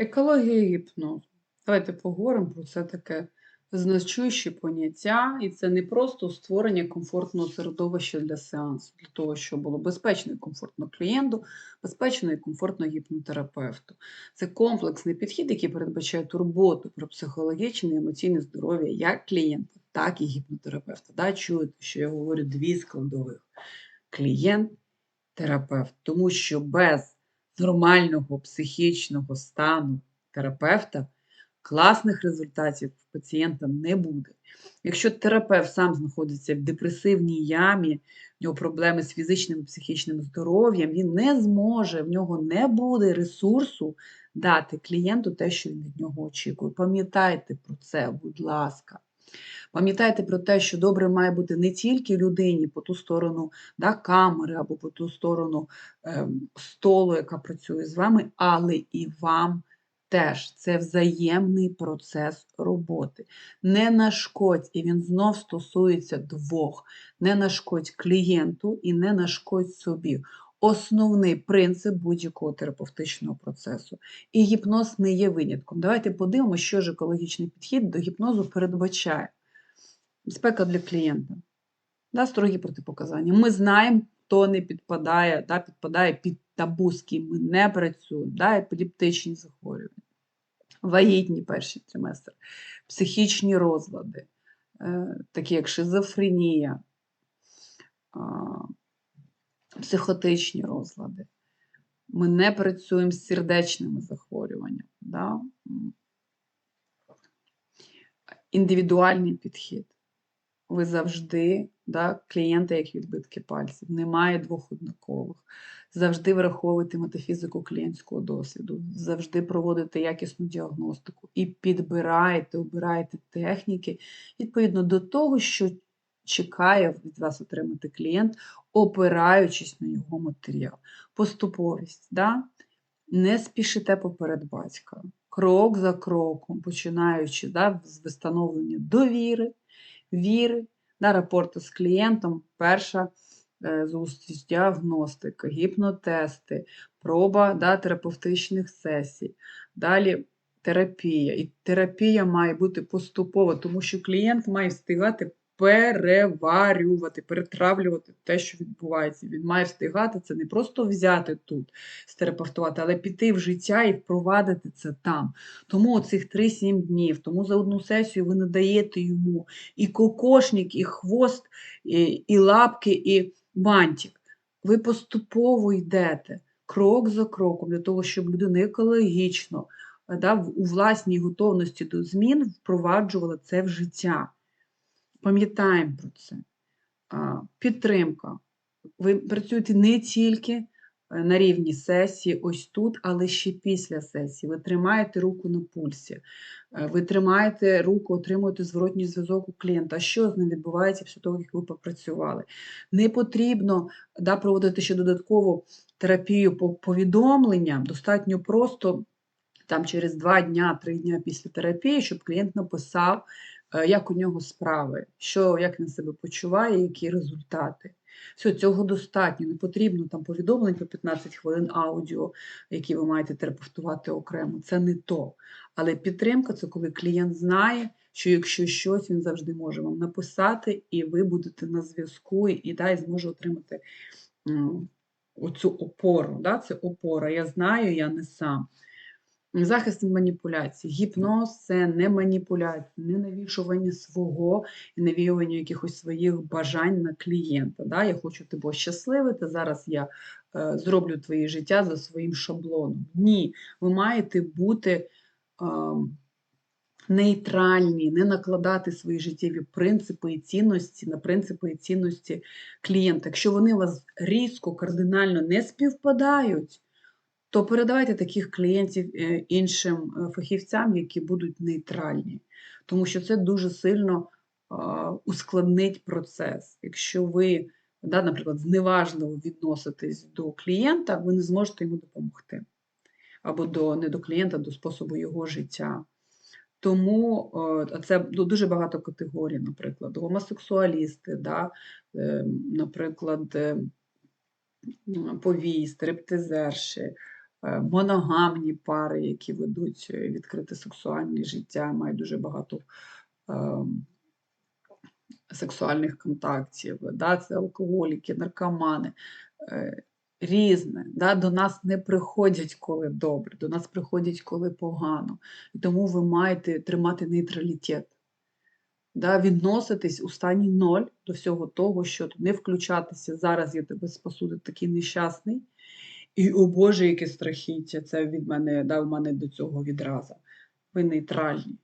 Екологія гіпнозу. Давайте поговоримо про це таке значуще поняття, і це не просто створення комфортного середовища для сеансу, для того, щоб було безпечно і комфортно клієнту, безпечно і комфортно гіпнотерапевту. Це комплексний підхід, який передбачає турботу про психологічне і емоційне здоров'я як клієнта, так і гіпнотерапевта. Да, Чуєте, що я говорю дві складових: клієнт, терапевт, тому що без нормального психічного стану терапевта класних результатів в пацієнта не буде. Якщо терапевт сам знаходиться в депресивній ямі, в нього проблеми з фізичним і психічним здоров'ям, він не зможе, в нього не буде ресурсу дати клієнту те, що він від нього очікує. Пам'ятайте про це, будь ласка. Пам'ятайте про те, що добре має бути не тільки людині по ту сторону да, камери або по ту сторону е, столу, яка працює з вами, але і вам теж. Це взаємний процес роботи. Не нашкодь, і він знов стосується двох: не нашкодь клієнту і не нашкодь собі. Основний принцип будь-якого терапевтичного процесу. І гіпноз не є винятком. Давайте подивимося, що ж екологічний підхід до гіпнозу передбачає. Безпека для клієнта. Да, Строгі протипоказання. Ми знаємо, хто не підпадає, да, підпадає під табу, ми не працюємо, да, епілептичні захворювання, вагітні перші триместри, психічні розлади, е, такі як шизофренія, психотичні розлади. Ми не працюємо з сердечними захворюваннями. Да? Індивідуальний підхід ви завжди да, клієнти, як відбитки пальців. Немає двох однакових. Завжди враховуйте метафізику клієнтського досвіду, завжди проводите якісну діагностику і підбирайте, обирайте техніки відповідно до того, що чекає від вас отримати клієнт, опираючись на його матеріал. Поступовість. Да? Не спішите поперед батька. Крок за кроком, починаючи да, з встановлення довіри, віри, на рапорту з клієнтом, перша е, зустріч, діагностика, гіпнотести, проба да, терапевтичних сесій. Далі терапія. І терапія має бути поступова, тому що клієнт має встигати переварювати, перетравлювати те, що відбувається. Він має встигати це не просто взяти тут, стерапевтувати, але піти в життя і впровадити це там. Тому цих 3-7 днів, тому за одну сесію ви надаєте йому і кокошник, і хвост, і, і лапки, і бантик. Ви поступово йдете крок за кроком, для того, щоб людина екологічно да, у власній готовності до змін впроваджувала це в життя. Пам'ятаємо про це. Підтримка. Ви працюєте не тільки е, на рівні сесії, ось тут, але ще після сесії. Ви тримаєте руку на пульсі, е, ви тримаєте руку, отримуєте зворотній зв'язок у клієнта. Що з ним відбувається після того, як ви попрацювали? Не потрібно да, проводити ще додаткову терапію по повідомленням, достатньо просто там через два дня, три дня після терапії, щоб клієнт написав. Е, як у нього справи, що, як він себе почуває, які результати. Все, цього достатньо. Не потрібно там повідомлень по 15 хвилин аудіо, які ви маєте терапевтувати окремо. Це не то. Але підтримка це коли клієнт знає, що якщо щось, він завжди може вам написати, і ви будете на зв'язку, і дай зможе отримати оцю опору. Да? Це опора. Я знаю, я не сам. Захист від маніпуляцій. Гіпноз це не маніпуляція, не навішування свого і навіювання якихось своїх бажань на клієнта. Да? Я хочу тебе щасливити, зараз я е, зроблю твоє життя за своїм шаблоном. Ні, ви маєте бути е, нейтральні, не накладати свої життєві принципи і цінності на принципи і цінності клієнта. Якщо вони у вас різко, кардинально не співпадають, то передавайте таких клієнтів е, іншим е, фахівцям, які будуть нейтральні, тому що це дуже сильно ускладнить процес. Якщо ви, наприклад, зневажливо відноситесь до клієнта, ви не зможете йому допомогти. Або до, не до клієнта, до способу його життя. Тому це дуже багато категорій, наприклад, гомосексуалісти, да, наприклад, повій, стриптизерші, е, моногамні пари, які ведуть е, відкрите сексуальне життя, мають дуже багато ем, сексуальних контактів, да, це алкоголіки, наркомани. е, Різне, да, до нас не приходять, коли добре, до нас приходять, коли погано. І тому ви маєте тримати нейтралітет, да, відноситись у стані ноль до всього того, що не включатися. Зараз я тебе спасу, ти такий нещасний. І, о Боже, яке страхіття, це від мене, дав мене до цього відразу. Ви нейтральні.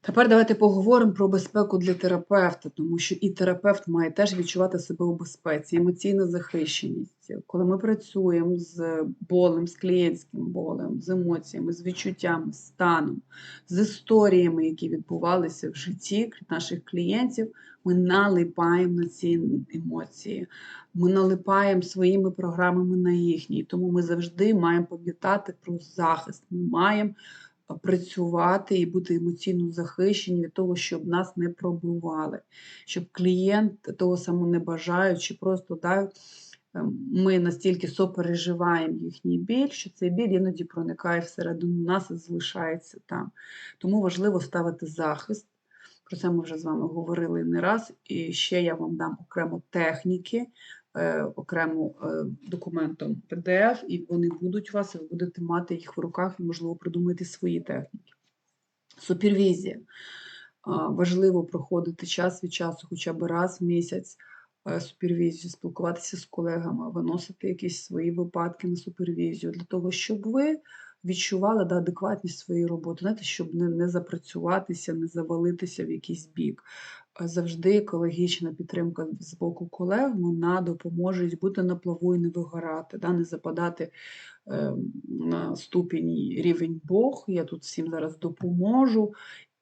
Тепер давайте поговоримо про безпеку для терапевта, тому що і терапевт має теж відчувати себе у безпеці, емоційна захищеність. Коли ми працюємо з болем, з клієнтським болем, з емоціями, з відчуттями, з станом, з історіями, які відбувалися в житті наших клієнтів, ми налипаємо на ці емоції, ми налипаємо своїми програмами на їхні. Тому ми завжди маємо пам'ятати про захист. Ми маємо працювати і бути емоційно захищені від того, щоб нас не пробивали, щоб клієнт того самого не бажаючи, просто да, ми настільки сопереживаємо їхній біль, що цей біль іноді проникає всередину нас і залишається там. Тому важливо ставити захист. Про це ми вже з вами говорили не раз. І ще я вам дам окремо техніки, е, окремо е, документом PDF, і вони будуть у вас, і ви будете мати їх в руках і, можливо, придумати свої техніки. Супервізія. А, Важливо проходити час від часу, хоча б раз в місяць е, супервізію, спілкуватися з колегами, виносити якісь свої випадки на супервізію для того, щоб ви відчували да, адекватність своєї роботи, знаєте, щоб не, не запрацюватися, не завалитися в якийсь бік. Завжди екологічна підтримка з боку колег вона допоможе бути на плаву і не вигорати, да, не западати е, на ступінь рівень Бог. Я тут всім зараз допоможу.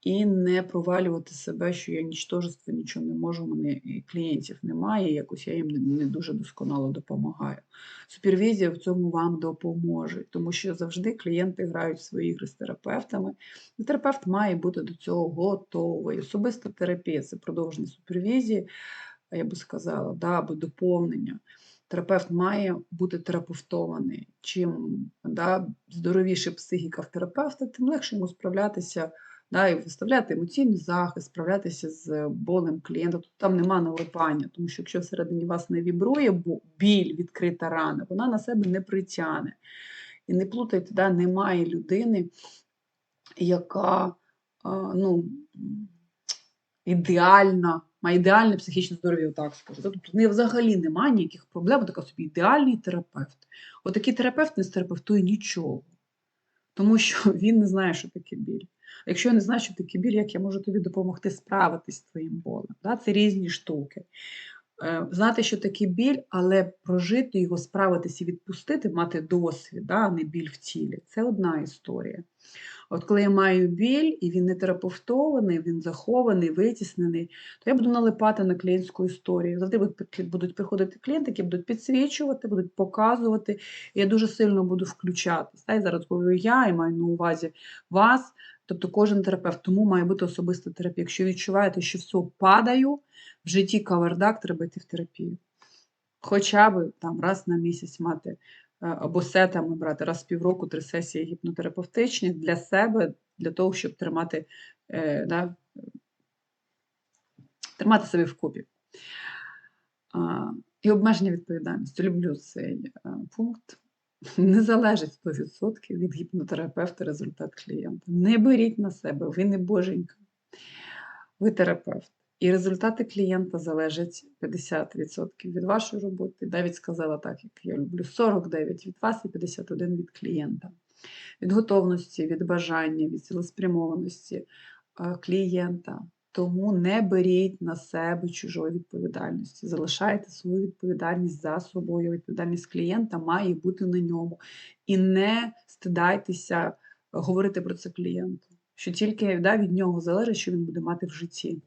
І не провалювати себе, що я нічтожество, нічого не можу, у мене клієнтів немає, якось я їм не, дуже досконало допомагаю. Супервізія в цьому вам допоможе, тому що завжди клієнти грають в свої ігри з терапевтами, і терапевт має бути до цього готовий. Особиста терапія це продовження супервізії, я би сказала, да, або доповнення. Терапевт має бути терапевтований. Чим да, здоровіша психіка в терапевта, тим легше йому справлятися да, і виставляти емоційний захист, справлятися з болем клієнта. Тут там нема налипання, тому що якщо всередині вас не вібрує бо біль, відкрита рана, вона на себе не притягне. І не плутайте, да, немає людини, яка ну, ідеальна, має ідеальне психічне здоров'я, так скажу. Тобто не, взагалі немає ніяких проблем, така собі ідеальний терапевт. Отакий терапевт не стерапевтує нічого, тому що він не знає, що таке біль. Якщо я не знаю, що таке біль, як я можу тобі допомогти справитись з твоїм болем? Да? Це різні штуки. Е, знати, що таке біль, але прожити його, справитись і відпустити, мати досвід, да? а не біль в тілі це одна історія. От коли я маю біль, і він не терапевтований, він захований, витіснений, то я буду налипати на клієнтську історію. Завжди будуть приходити клієнти, які будуть підсвічувати, будуть показувати. І я дуже сильно буду включатись. Я зараз говорю я і маю на увазі вас. Тобто кожен терапевт, тому має бути особиста терапія. Якщо відчуваєте, що все падаю, в житті кавардак, треба йти в терапію. Хоча б там раз на місяць мати е, або сетами брати раз в півроку три сесії гіпнотерапевтичні для себе, для того, щоб тримати е, да, тримати себе в купі. І обмеження відповідальності. Люблю цей е, пункт не залежить 100% від гіпнотерапевта результат клієнта. Не беріть на себе, ви не боженька, ви терапевт. І результати клієнта залежать 50% від вашої роботи. Навіть сказала так, як я люблю: 49 від вас і 51 від клієнта. Від готовності, від бажання, від цілеспрямованості клієнта. Тому не беріть на себе чужої відповідальності. Залишайте свою відповідальність за собою. Відповідальність клієнта має бути на ньому. І не стидайтеся говорити про це клієнту. Що тільки да, від нього залежить, що він буде мати в житті.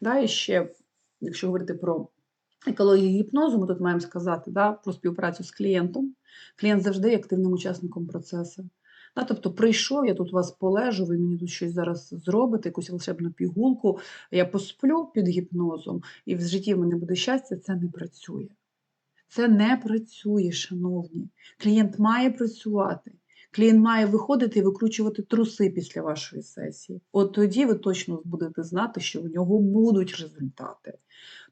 Да, І ще, якщо говорити про екологію гіпнозу, ми тут маємо сказати да, про співпрацю з клієнтом. Клієнт завжди є активним учасником процесу. Да, тобто прийшов, я тут вас полежу, ви мені тут щось зараз зробите, якусь волшебну пігулку, я посплю під гіпнозом, і в житті в мене буде щастя, це не працює. Це не працює, шановні. Клієнт має працювати. Клієнт має виходити і викручувати труси після вашої сесії. От тоді ви точно будете знати, що в нього будуть результати.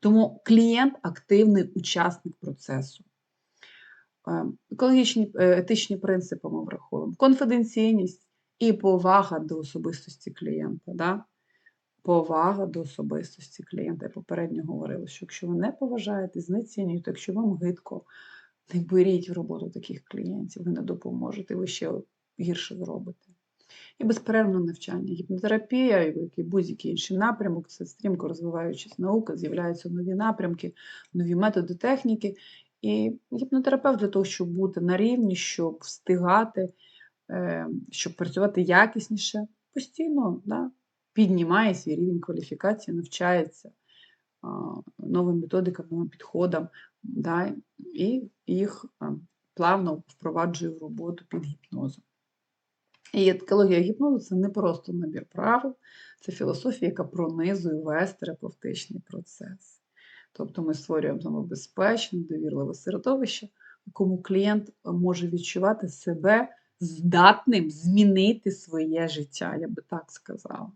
Тому клієнт активний учасник процесу. Екологічні е, етичні принципи ми враховуємо. Конфіденційність і повага до особистості клієнта. Да? Повага до особистості клієнта. Я попередньо говорила, що якщо ви не поважаєте, знецінюєте, якщо вам гидко, не беріть в роботу таких клієнтів, ви не допоможете, ви ще гірше зробите. І безперервне навчання. Гіпнотерапія, і будь-який інший напрямок, це стрімко розвиваючись наука, з'являються нові напрямки, нові методи техніки. І гіпнотерапевт для того, щоб бути на рівні, щоб встигати, е, щоб працювати якісніше, постійно да, піднімає свій рівень кваліфікації, навчається новим методикам, новим підходам, да, і їх плавно впроваджує в роботу під гіпнозом. І екологія гіпнозу це не просто набір правил, це філософія, яка пронизує весь терапевтичний процес. Тобто ми створюємо самобезпечне, довірливе середовище, в якому клієнт може відчувати себе здатним змінити своє життя, я би так сказала.